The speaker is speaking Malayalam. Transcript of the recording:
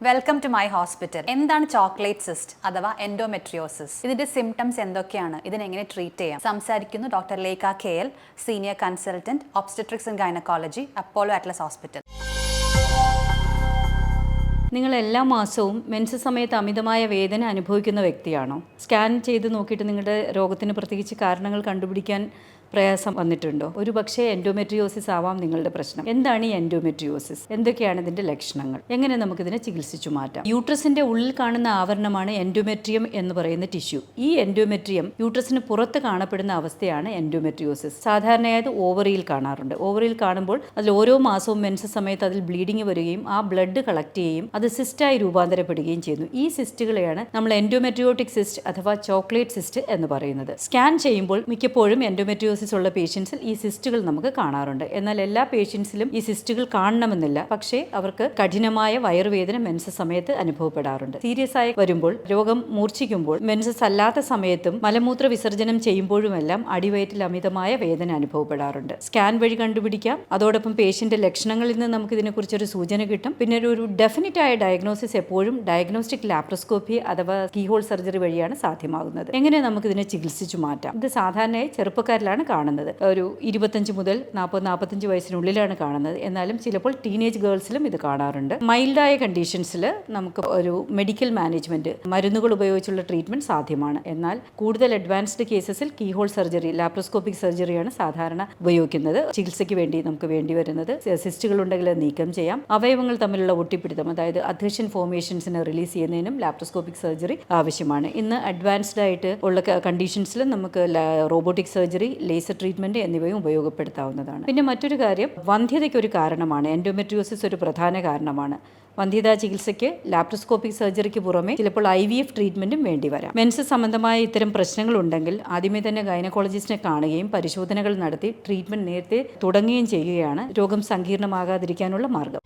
വെൽക്കം ടു മൈ ഹോസ്പിറ്റൽ എന്താണ് ചോക്ലേറ്റ് സിസ്റ്റ് അഥവാ എൻഡോമെട്രിയോസിസ് ഇതിന്റെ സിംറ്റംസ് എന്തൊക്കെയാണ്? ഇതിനെങ്ങനെ ട്രീറ്റ് ചെയ്യാം? സംസാരിക്കുന്നു doctor Lekha K L senior consultant obstetrics and gynaecology Apollo Atlas hospital നിങ്ങൾ എല്ലാ മാസവും മെൻസ് സമയത്ത് അമിതമായ വേദന അനുഭവിക്കുന്ന വ്യക്തിയാണോ? സ്കാൻ ചെയ്ത് നോക്കിയിട്ട് നിങ്ങളുടെ രോഗത്തിന് പ്രത്യേകിച്ച് കാരണങ്ങൾ കണ്ടുപിടിക്കാൻ പ്രയാസം വന്നിട്ടുണ്ടോ? ഒരു പക്ഷേ എൻഡോമെട്രിയോസിസ് ആവാം നിങ്ങളുടെ പ്രശ്നം. എന്താണ് ഈ എൻഡോമെട്രിയോസിസ് എന്തൊക്കെയാണ് ഇതിന്റെ ലക്ഷണങ്ങൾ? എങ്ങനെ നമുക്കിതിനെ ചികിത്സിച്ചു മാറ്റാം? യൂട്രസിന്റെ ഉള്ളിൽ കാണുന്ന ആവരണമാണ് എൻഡോമെട്രിയം എന്ന് പറയുന്ന ടിഷ്യൂ ഈ എൻഡോമെട്രിയം യൂട്രസിന് പുറത്ത് കാണപ്പെടുന്ന അവസ്ഥയാണ് എൻഡോമെട്രിയോസിസ് സാധാരണയായി അത് ഓവറിയിൽ കാണാറുണ്ട്. ഓവറിയിൽ കാണുമ്പോൾ അതിൽ ഓരോ മാസവും മെൻസ് സമയത്ത് അതിൽ ബ്ലീഡിങ് വരികയും ആ ബ്ലഡ് കളക്ട് ചെയ്യുകയും അത് സിസ്റ്റായി രൂപാന്തരപ്പെടുകയും ചെയ്യുന്നു. ഈ സിസ്റ്റുകളെയാണ് നമ്മൾ എൻഡോമെട്രിയോട്ടിക് സിസ്റ്റ് അഥവാ ചോക്ലേറ്റ് സിസ്റ്റ് എന്ന് പറയുന്നത്. സ്കാൻ ചെയ്യുമ്പോൾ മിക്കപ്പോഴും എൻഡോമെട്രിയോസിസ് ഉള്ള പേഷ്യൻസിൽ ഈ സിസ്റ്റുകൾ നമുക്ക് കാണാറുണ്ട്. എന്നാൽ എല്ലാ പേഷ്യൻസിലും ഈ സിസ്റ്റുകൾ കാണണമെന്നില്ല. പക്ഷേ അവർക്ക് കഠിനമായ വയറുവേദന മെൻസസ് സമയത്ത് അനുഭവപ്പെടാറുണ്ട്. സീരിയസ് ആയി വരുമ്പോൾ രോഗം മൂർച്ഛിക്കുമ്പോൾ മെൻസസ് അല്ലാത്ത സമയത്തും മലമൂത്ര വിസർജനം ചെയ്യുമ്പോഴുമെല്ലാം അടിവയറ്റിൽ അമിതമായ വേദന അനുഭവപ്പെടാറുണ്ട്. സ്കാൻ വഴി കണ്ടുപിടിക്കാം. അതോടൊപ്പം പേഷ്യന്റ് ലക്ഷണങ്ങളിൽ നിന്ന് നമുക്ക് ഇതിനെക്കുറിച്ചൊരു സൂചന കിട്ടും. പിന്നെ ഒരു- ഡെഫിനറ്റ് ആയ ഡയഗ്നോസിസ് എപ്പോഴും ഡയഗ്നോസ്റ്റിക് ലാപ്രോസ്കോപ്പി അഥവാ കീഹോൾ സർജറി വഴിയാണ് സാധ്യമാകുന്നത്. എങ്ങനെ നമുക്ക് ഇതിനെ ചികിത്സിച്ചു മാറ്റാം? ഇത് സാധാരണയായി ചെറുപ്പക്കാരിലാണ് കാണുന്നത്. ഒരു ഇരുപത്തഞ്ച് മുതൽ നാൽപ്പത് നാൽപ്പത്തഞ്ച് വയസ്സിനുള്ളിലാണ് കാണുന്നത്. എന്നാലും ചിലപ്പോൾ ടീനേജ് ഗേൾസിലും ഇത് കാണാറുണ്ട്. മൈൽഡായ കണ്ടീഷൻസിൽ നമുക്ക് ഒരു മെഡിക്കൽ മാനേജ്മെന്റ് മരുന്നുകൾ ഉപയോഗിച്ചുള്ള ട്രീറ്റ്മെന്റ് സാധ്യമാണ്. എന്നാൽ കൂടുതൽ അഡ്വാൻസ്ഡ് കേസസിൽ കീഹോൾ സർജറി ലാപ്രോസ്കോപ്പിക് സർജറിയാണ് സാധാരണ ഉപയോഗിക്കുന്നത്. ചികിത്സയ്ക്ക് വേണ്ടി നമുക്ക് വേണ്ടി വരുന്നത്. സിസ്റ്റുകൾ ഉണ്ടെങ്കിൽ നീക്കം ചെയ്യാം. അവയവങ്ങൾ തമ്മിലുള്ള ഒട്ടിപ്പിടുത്തം അതായത് അധേഷൻ ഫോർമേഷൻസിനെ റിലീസ് ചെയ്യുന്നതിനും ലാപ്രോസ്കോപ്പിക് സർജറി ആവശ്യമാണ്. ഇന്ന് അഡ്വാൻസ്ഡ് ആയിട്ട് ഉള്ള കണ്ടീഷൻസിൽ നമുക്ക് റോബോട്ടിക് സർജറി ലേസർ ട്രീറ്റ്മെന്റ് എന്നിവയും ഉപയോഗപ്പെടുത്താവുന്നതാണ്. പിന്നെ മറ്റൊരു കാര്യം വന്ധ്യതയ്ക്ക് ഒരു കാരണമാണ്. എൻഡോമെട്രിയോസിസ് ഒരു പ്രധാന കാരണമാണ്. വന്ധ്യതാ ചികിത്സയ്ക്ക് ലാപ്രോസ്കോപ്പിക് സർജറിക്ക് പുറമെ ചിലപ്പോൾ ഐ വി എഫ് ട്രീറ്റ്മെന്റും വേണ്ടി വരാം. മെൻസ് സംബന്ധമായ ഇത്തരം പ്രശ്നങ്ങൾ ഉണ്ടെങ്കിൽ ആദ്യമേ തന്നെ ഗൈനക്കോളജിസ്റ്റിനെ കാണുകയും പരിശോധനകൾ നടത്തി ട്രീറ്റ്മെന്റ് നേരത്തെ തുടങ്ങുകയും ചെയ്യുകയാണ് രോഗം സങ്കീർണമാകാതിരിക്കാനുള്ള മാർഗം.